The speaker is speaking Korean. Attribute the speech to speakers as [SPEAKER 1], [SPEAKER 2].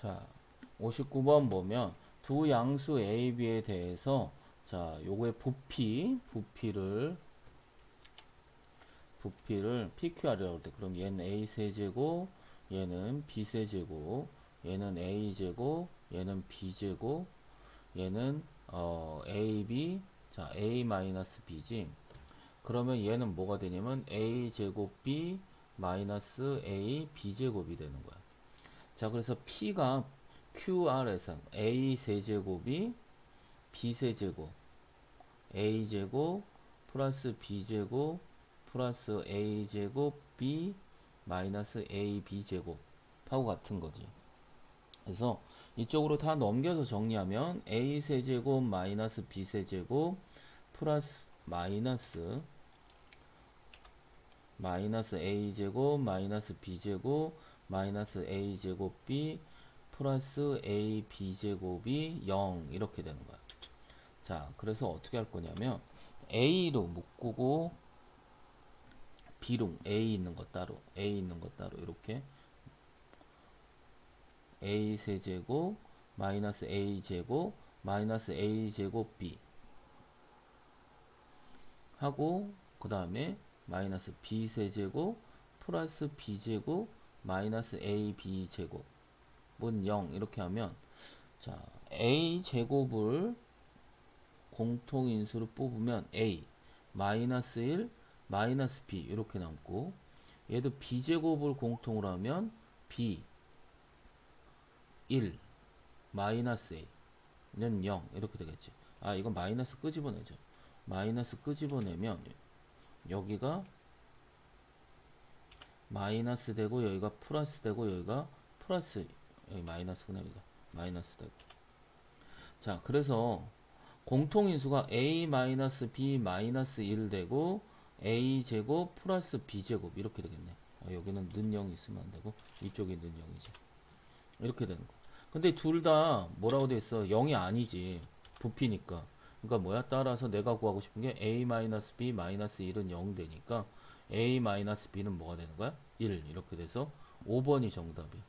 [SPEAKER 1] 자, 59번 보면 두 양수 A, B에 대해서 자, 요거의 부피, 부피를 부피를 PQR이라고 돼. 그럼 얘는 A 세제곱, 얘는 B 세제곱, 얘는 A 제곱, 얘는 B 제곱, 얘는 어, AB, 자, A 마이너스 B지. 그러면 얘는 뭐가 되냐면 A 제곱 B 마이너스 A B 제곱이 되는 거야. 자, 그래서 P가 QR에서 A 세제곱이 B 세제곱, A 제곱 플러스 B 제곱 플러스 A 제곱 B 마이너스 A B 제곱 하고 같은 거지. 그래서 이쪽으로 다 넘겨서 정리하면 A 세제곱 마이너스 B 세제곱 플러스 마이너스 마이너스 A 제곱 마이너스 B 제곱 마이너스 A 제곱 B 플러스 A B 제곱이 0 이렇게 되는 거야. 자, 그래서 어떻게 할 거냐면 A로 묶고 B로 A 있는 것 따로 A 있는 것 따로 이렇게 A 세제곱 마이너스 A 제곱 마이너스 A 제곱 B 하고 그 다음에 마이너스 B 세제곱 플러스 B 제곱 마이너스 A B 제곱은 0 이렇게 하면 자 A 제곱을 공통인수로 뽑으면 A 마이너스 1 마이너스 B 이렇게 남고 얘도 B 제곱을 공통으로 하면 B 1 마이너스 A는 0 이렇게 되겠지. 아 이건 마이너스 끄집어내죠. 마이너스 끄집어내면 여기가 마이너스 되고 여기가 플러스 되고 여기가 플러스 여기 마이너스구나 여기가 마이너스 되고. 자 그래서 공통인수가 a 마이너스 b 마이너스 1 되고 a 제곱 플러스 b 제곱 이렇게 되겠네. 아, 여기는 는 0이 있으면 안 되고 이쪽이 는 0이지. 이렇게 되는 거. 근데 둘 다 뭐라고 돼 있어? 0이 아니지. 부피니까. 그러니까 뭐야? 따라서 내가 구하고 싶은 게 a 마이너스 b 마이너스 1은 0 되니까 a 마이너스 b는 뭐가 되는 거야? 1 이렇게 돼서 5번이 정답이야